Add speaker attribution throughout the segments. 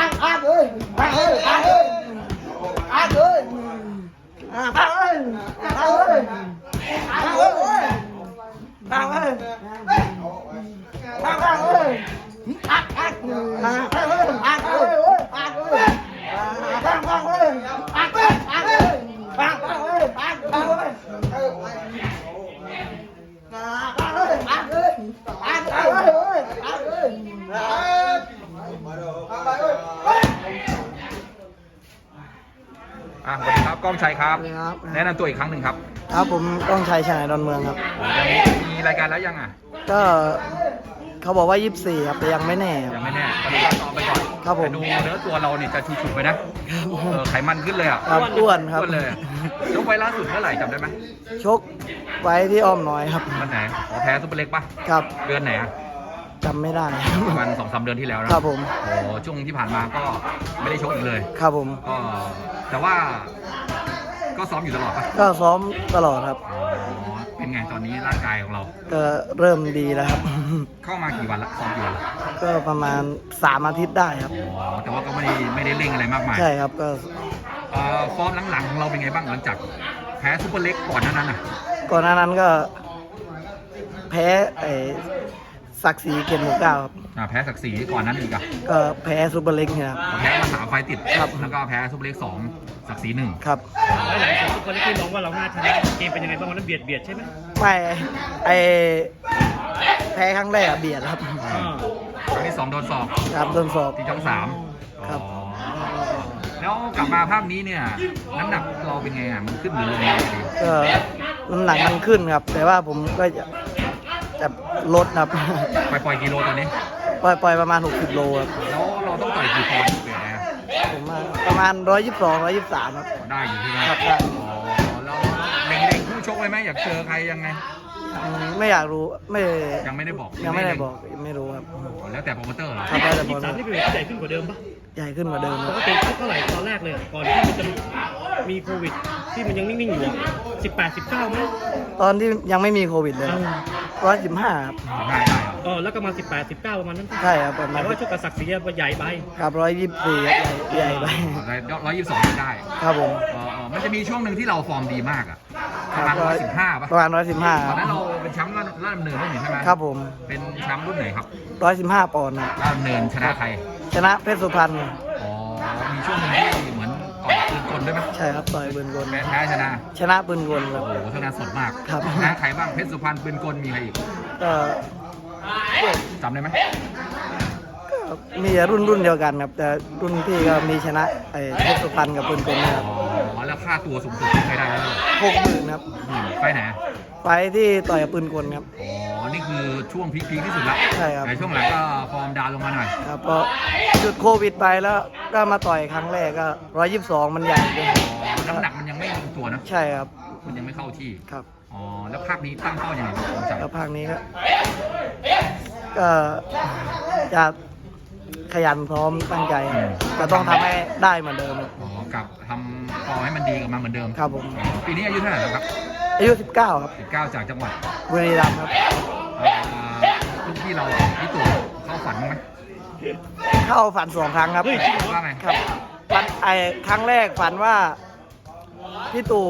Speaker 1: พังพังเลยพังเลยพังเลยพังเลยอ่าพังเลยพังเลยพังเลยพังเลยพังพังเลยพังพังอ่าพังเลยพังเลยพังเลยอ่าพังพังเลยพังเลยพังเลยพังพังเลยพังพังเลยอ่าพังเลยพังเลยพังเลยพังเลยอ่า
Speaker 2: อะสวัสดีครับก้องชัยครับ
Speaker 1: สวัสดีครับ
Speaker 2: แนะนำตัวอีกครั้งหนึ่งครับ
Speaker 1: ครับผมต้องชัยชนะดอนเมืองครับ
Speaker 2: มีรายการแล้วยังอะ
Speaker 1: ก็เขาบอกว่า 24 ครับแต่ยังไม่แน่ครับ
Speaker 2: ยังไม่แน่ตอนนี้ก็ซ้อมไปก่อน
Speaker 1: ครับผม
Speaker 2: แต่ดูเนื้อตัวเราเนี่ยจะฉุกๆไปนะเออไขมันขึ้นเลยอะ
Speaker 1: ครับอ้วนครับ
Speaker 2: อ้วนเลยอะยกไปล่าสุดเมื่อไหร่จำได้ไหม
Speaker 1: ชกไว้ที่อ้อมน้อยครับ
Speaker 2: วันไหนขอแพ้ซุปเปอร์เล็กปะ
Speaker 1: ครับ
Speaker 2: เดือนไหนอะ
Speaker 1: จำไม่ได้
Speaker 2: ประมาณสองสามเดือนที่แล้วนะครับ
Speaker 1: ผม
Speaker 2: โอ้ช่วงที่ผ่านมาก็ไม่ได้ชกอีกเลย
Speaker 1: ครับผม
Speaker 2: ก็แต่ว่า ก็ซ้อมอยู่ตลอดปะ
Speaker 1: ก็ซ้อมตลอดครับ
Speaker 2: อ๋อเป็นไงตอนนี้ร่างกายของเรา
Speaker 1: ก็เริ่มดีแล้วครับ
Speaker 2: เข้ามากี่วันละซ้อมกี่วันละ
Speaker 1: ก็ประมาณ3อาทิตย์ได้ครับ
Speaker 2: อ๋อแต่ว่าก็ไม่ได้ไม่ได้เร่งอะไรมากมาย
Speaker 1: ใช่ครับก็
Speaker 2: เอ่อฟอร์มหลังๆของเราเป็นไงบ้างหลังจาก แพ้ซุปเปอร์เล็กก่อนหนานั้นน่ะ
Speaker 1: ก่อนหน้านั้นก็ แพ้ไอ้ ศักดิ์ศรีเกียรติหมู่เก้าครับ
Speaker 2: อ่าแพ้ศักดิ์ศรีก่อนนั้นอีกอะ
Speaker 1: ก็แพ้ซูเปอร์เล็กเนี่ยครับ
Speaker 2: แพ้มาสามไฟล์ติด
Speaker 1: ครับ
Speaker 2: แล้วก็แพ้ซุปเปอร์เล็กสองศักดิ์ศรีหนึ่ง
Speaker 1: ครับ
Speaker 3: แล้วหลังจากทุกคนที่มองว่าเราน่าชนะเกมเป็นยังไงบ้างวันนั้นเบียดเบียดใช่ไหม
Speaker 1: ไม่ไอแพ้ครั้งแรกอะเบียดครับ
Speaker 3: อ่า
Speaker 2: ครั้งที่สองโดนสอบ
Speaker 1: ครับโดนสอบ
Speaker 2: ที่ช่องสาม
Speaker 1: ครับ
Speaker 2: อ๋อแล้วกลับมาภาคนี้เนี่ยน้ำหนักเราเป็นไงอะมันขึ้นหรือลงยังไงดี
Speaker 1: ก็น้ำหนักมันขึ้นครับ แต่ว่าผมก็จะ จะลดครับ
Speaker 2: ไปปล่อยกิโลตัวนี้
Speaker 1: ปล่อยปล่อยประมาณ 60 โลครับ
Speaker 2: แล้วเราต้องต่อยกี่ปอนด์เปลี่ยนแอร์
Speaker 1: ผมว่าประมาณ 122 123ครับ
Speaker 2: ได้อยู่ใช่ไหม
Speaker 1: ครับได้
Speaker 2: อ๋อแล้วเล็งๆคู่ชกไว้ไหมอยากเจอใครยังไง
Speaker 1: อืมไม่อยากรู้ไม่
Speaker 2: ยังไม่ได้บอก
Speaker 1: ยังไม่ได้บอกไม่รู้ครับ
Speaker 2: แล้วแต่โปรโมเตอร์เหรอ
Speaker 1: ครับได้แต่บ
Speaker 3: ยี่
Speaker 1: อล
Speaker 3: สามนี่เป็นเวทใหญ่ขึ้นกว่าเดิมปะ
Speaker 1: ใหญ่ขึ้นกว่าเดิมค
Speaker 3: ป
Speaker 1: รับ
Speaker 3: กติชกเท่าไหร่ตอนแรกเลยอะก่อนที่มันจะมีโควิด ที่มันยังนิ่งๆอยู่สิบแปดสิบเก้าไหม
Speaker 1: ตอนที่ยังไม่มีโควิดเลยร้ อยสิบห้าครับ
Speaker 2: ได้ได้เหรอ
Speaker 3: เออแล้วก็มาสิบแปดสิบเก้าประมาณนั้นปะ
Speaker 1: ใช่ครับประมา
Speaker 3: แต่
Speaker 1: ณ
Speaker 3: ว่าชกกับศักดิ์ศรีอะใหญ่ไป
Speaker 1: ครับร้อยยี่สิบสี่ใหญ่ใหญ่ไป
Speaker 2: ร้อยยี่สิบสองได้
Speaker 1: ครับผม
Speaker 2: เออเออมันจะมีช่วงหนึ่งที่เราฟอร์มดีมากอะป
Speaker 1: ค
Speaker 2: ระ
Speaker 1: รั
Speaker 2: มาณร้อยสิบห้าป่ะ
Speaker 1: ประมาณร้อยสิบห้า
Speaker 2: ตอนนั้นเราเป็นแชมป์ระดับดำเนินด้วยนี่ใช่ไหม
Speaker 1: ครับผม
Speaker 2: เป็นแชมป์รุ่นไหนครับ
Speaker 1: ร้อยสิบห้าปอนด์ครับ
Speaker 2: ระดับดำเนินชนะใคร
Speaker 1: ชนะเพชรสุพรรณ
Speaker 2: ลด้วยไหม
Speaker 1: ใช่ครับต่อยปืนกล
Speaker 2: แพ้แพ้ชนะ
Speaker 1: ชนะปืนกลค
Speaker 2: โอ้
Speaker 1: รับ
Speaker 2: โหเท่านั้นสดมาก
Speaker 1: ครับ
Speaker 2: ชนะใครบ้างเพชรสุพรรณปืนกลมีใครอีก
Speaker 1: ก็
Speaker 2: จำได้ไหม
Speaker 1: ก็มีรุ่นรุ่นเดียวกันครับ แต่รุ่นพี่ก็มีชนะไอ้เพชรสุพรรณกับปืนกลนะครับ
Speaker 2: อ๋อแล้วค่าตัวสูงสุดที่เคยได้แล้ว
Speaker 1: หกหมื่นครับ
Speaker 2: อืมไปไหน
Speaker 1: ไปที่ต่อยกับปืนกลครับ
Speaker 2: อ๋อ นี่คือช่วงพีคๆที่สุดละ
Speaker 1: ใช่ครับ
Speaker 2: ในช่วงหลังก็ฟอร์มดาวน์ลงมาหน่อย
Speaker 1: ครับพอหยุดโควิดไปแล้วก็มาต่อยครั้งแรกก็ร้อยยี่สิบสองมันใหญ่เกิน
Speaker 2: อ๋อน้ำหนักมันยังไม่ลงตัวนะ
Speaker 1: ใช่ครับ
Speaker 2: มันยังไม่เข้าที่
Speaker 1: ครับ
Speaker 2: อ๋อ แล้วภาคนี้ตั้งเป้ายังไงครับผมจำ
Speaker 1: แล้วภาคนี้ก็ก็จะขยันพร้อมตั้งใจก็ต้องทำให้ได้เหมือนเดิม
Speaker 2: อ๋อกลับทำฟอร์มให้มันดีกลับมาเหมือนเดิม
Speaker 1: ครับผม
Speaker 2: อ๋อปีนี้อายุเท่าไหร่แล้วครับ
Speaker 1: อายุ 19 ครับ
Speaker 2: 19 จากจังหวัด
Speaker 1: บุรีรัมย์ครับ
Speaker 2: เอ่อ ลูกพี่เราพี่ตู่เข้าฝันไหม
Speaker 1: เข้าฝันสองครั้งครับ
Speaker 3: เฮ้ยจริงเหรอ
Speaker 2: ว่าไง
Speaker 1: ครับฝันไอ้ครั้งแรกฝันว่าพี่ตู่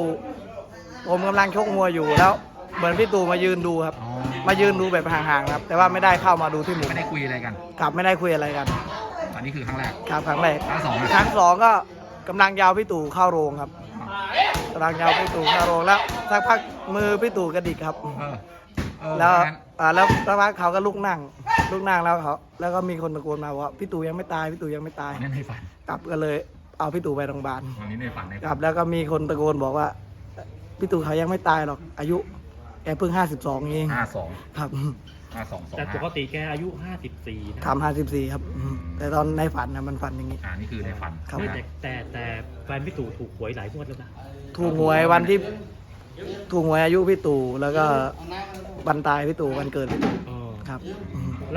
Speaker 1: ผมกำลังชกมวยอยู่แล้ว เหมือนพี่ตู่มายืนดูครับ
Speaker 2: อ๋อ
Speaker 1: มายืนดูแบบห่างๆครับ แต่ว่าไม่ได้เข้ามาดูที่หมุม
Speaker 2: ไม่ได้คุยอะไรกัน
Speaker 1: กลับไม่ได้คุยอะไรกัน
Speaker 2: อันนี้คือครั้งแรก
Speaker 1: ครับครั้งแรก
Speaker 2: ครั้งสอง
Speaker 1: ครั้งสองก็กำลังยาวพี่ตู่เข้าโรงครับกำลังยาวพี่ตู่เข้าโรงแล้วสักพักมือพี่ตู่กระดิกครับ
Speaker 2: เออ เออ
Speaker 1: แล้ว
Speaker 2: งั้น
Speaker 1: อ่าแล้วสักพักเขาก็ลุกนั่งลุกนั่งแล้วเขาแล้วก็มีคนตะโกนมาว่าพี่ตู่ยังไม่ตายพี่ตู่ยังไม่ตาย
Speaker 2: อันนี้ในฝัน
Speaker 1: กลับก็เลย เอาพี่ตู่ไปโรงพยาบาล
Speaker 2: อันนี้ในฝันใน
Speaker 1: ก
Speaker 2: ฝั
Speaker 1: ลั
Speaker 2: น
Speaker 1: บแล้วก็มีคนตะโกนบอกว่าพี่ตู่เขายังไม่ตายหรอก อายุแกเพิ่งห้าสิบสองเอง
Speaker 2: ห้าสอง
Speaker 1: ครับ
Speaker 2: ห้าสองสอง
Speaker 3: แต่ป
Speaker 2: ห้าก
Speaker 3: ติแกอายุห้าสิบสี่นะ
Speaker 1: ทำห้าสิบสี่ครับอืมแต่ตอนในฝันนะมันฝันอย่างนี้
Speaker 2: อ่านี่คือในฝัน
Speaker 1: ครับ
Speaker 3: ไม่
Speaker 2: นะ
Speaker 3: แต่แต่แต่แฟนพี่ตู่ถูกหวยหลายงวดแล้วนะ
Speaker 1: ถูกหวยวันที่ ถูกหวยอายุพี่ตู่แล้วก็วันตายพี่ตู่วันเกิดพี่ตู่
Speaker 3: เออ
Speaker 1: ครับ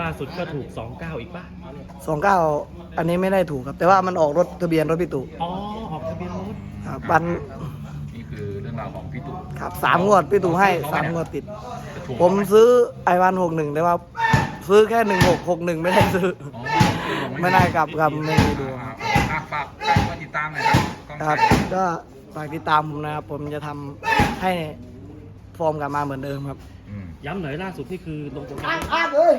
Speaker 3: ล่าสุดก็ถูกสองเก้าอีกป่ะ
Speaker 1: สองเก้าอันนี้ไม่ได้ถูกครับ แต่ว่ามันออกรถทะเบียนรถพี่ตู่
Speaker 3: อ๋อ ออกทะเบียนรถ
Speaker 1: ครับวัน
Speaker 2: นี่คือเรื่องราวของพี่ตู่
Speaker 1: ครับสามงวดพี่ตู่ให้สามงวดติด
Speaker 2: จะถูก
Speaker 1: ผมซื้อไอวันหกหนึ่งแต่ว่าซื้อแค่หนึ่งหกหกหนึ่งไม่ได้ซื้อ
Speaker 2: อ๋อถูกไหม
Speaker 1: ไม่ได้กลับครับไม่ได้ดู
Speaker 2: อ่าอะฝากแฟนมาติดตามหน่อยครับกอง
Speaker 1: ค
Speaker 2: ไท
Speaker 1: รับ
Speaker 2: ย
Speaker 1: ก็ ฝากติดตามผมนะครับผมจะทำให้ฟอร์มกลับมาเหมือนเดิมครับ
Speaker 2: อืม
Speaker 3: ย้ำหน่อยล่าสุดนี่คือลงโปรแกร
Speaker 1: อามอาเลย